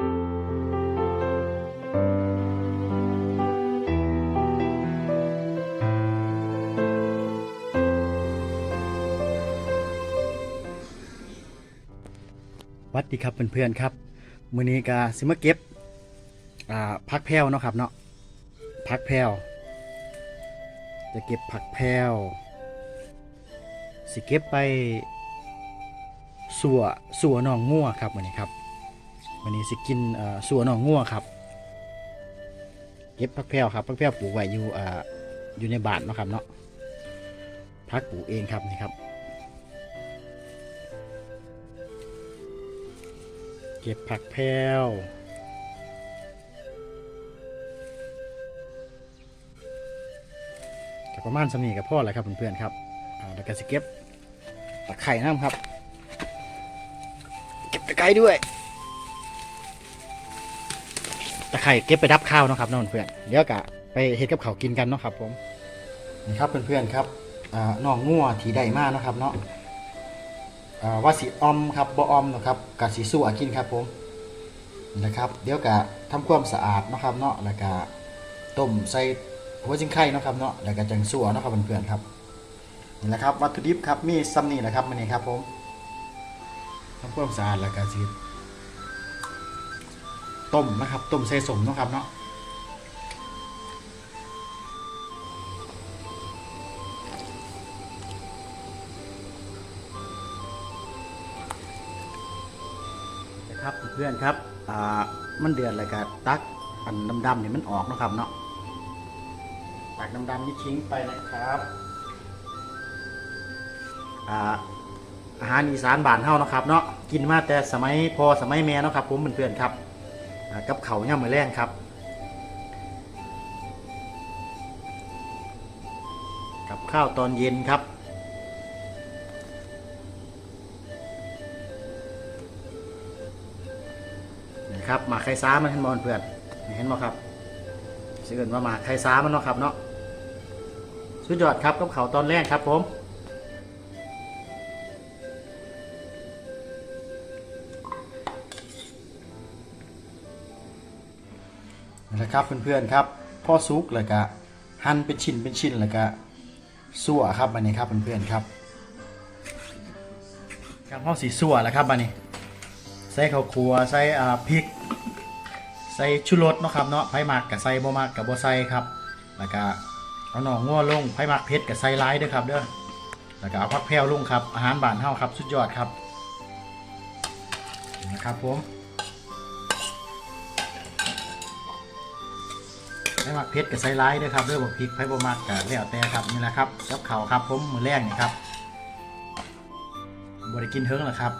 หวัดดีครับเพื่อนๆครับมือนี้ก็สิมาเก็บผักแพรวเนาะครับเนาะผักแพรวจะเก็บผักแพรวสิเก็บไปสัวสัวหนองงัวครับวันนี้ครับ วันนี้สิกินอ่สัวหนองงัวครับ เก็บผักแพรวครับผักแพรวปลูกไว้อยู่อ่าอยู่ในบ้านเนาะครับเนาะผักปลูกเองครับนี่ครับ เก็บผักแพรวประมาณสำนีกับพ่อแหละครับเพื่อนๆครับแล้วก็สเก็บตะไคร่น้ำครับ เก็บตะไคร้ด้วย ตะไคร่เก็บไปดับข้าวเนาะครับน้องเพื่อนเดี๋ยวกะไปเฮ็ดกับเขาวกินกันเนาะครับผมนี่ครับเพื่อนๆครับอ่าน้องงัวที่ได้มาเนาะครับเนาะอ่าว่าสีออมครับบ่ออมนะครับกะสีสู้อากินครับผมนะครับเดี๋ยวกะทำความสะอาดเนาะครับเนาะแล้วก็ต้มใส่หัวจิงไข่เนาะครับเนาะแล้วก็จังสู้เนาะครับเพื่อนๆครับนี่แหละครับวัตถุดิบครับมีซ้ำนี่แหละครับมันนี่ครับผมทำความสะอาดแล้วก็สี ต้มนะครับ ต้มใส่สมเนาะครับเนาะนะครับเพื่อนๆครับอ่ามันเดือดเลยก็ตักอันดำๆเนี่ยมันออกเนาะครับเนาะตักดำๆนี่ทิ้งไปนะครับอ่าอาหารอีสานบ้านเฮาเนาะครับเนาะกินมาแต่สมัยพอสมัยแม่เนาะครับผมเพื่อนๆครับอ่า กับเขาวย่ามือแรงครับกับข้าวตอนเย็นครับนี่ครับหมาไข่ซ้ามันเห็นบอลเพื่อนเห็นบ่ครับชื่อเอิ้นว่าหมาไข่ซ้ามันเนาะครับเนาะสุดยอดครับกับเขาตอนแรกครับผม นะครับเพื่อนๆครับพ่อซุกแล้วก็หั่นเป็นชิ้นเป็นชิ้นแล้วก็สั่วครับอันนี้ครับเพื่อนๆครับครับพ่อสีสั่วแล้วครับอันนี้ใส่ข้าวคั่วใส่อ่าพริก ใส่ชูรสเนาะครับเนาะไผ่หมักกับใส่บ่มักกับบ่ใส่ครับแล้วก็เอาหน่องัวลงไผ่หมักเผ็ดกับใส่ร้ายด้อครับเด้อแล้วก็เอาผักแพรวลงครับอาหารบ้านเฮาครับ สุดยอดครับนะครับผม ไม่มักเพชรกับไซไลท์ด้วยครับด้วยบวกพริกไผ่บวมักกับแล้วแต่ครับนี่แหละครับกับเข่าครับผมมือแรกนี่ครับบริกินเฮิงหรอครับ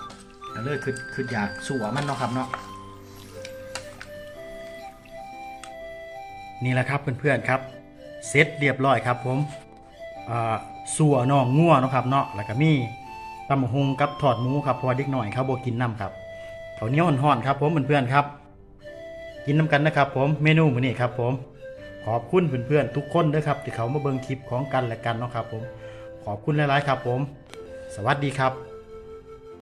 แล้วเลยคือคืออยากสัวมันเนาะครับเนาะนี่แหละครับเพื่อนๆครับเสร็จเรียบร้อยครับผมอ่าสัวน่องงัวนะครับเนาะแล้วก็มีตำบักหงกับถอดหมูครับพราะว่าเด็กหน่อยเขาบบกินน้ำครับเขาวเนี้ยห่อนๆครับผมเพื่อนๆครับ กินน้ำกันนะครับผมเมนูมื้อนี้ครับผม ขอบคุณเพื่อนๆทุกคนด้วยครับที่เขามาเบิ่งคลิปของกันและกันเนาะครับผม ขอบคุณหลายๆครับผม สวัสดีครับ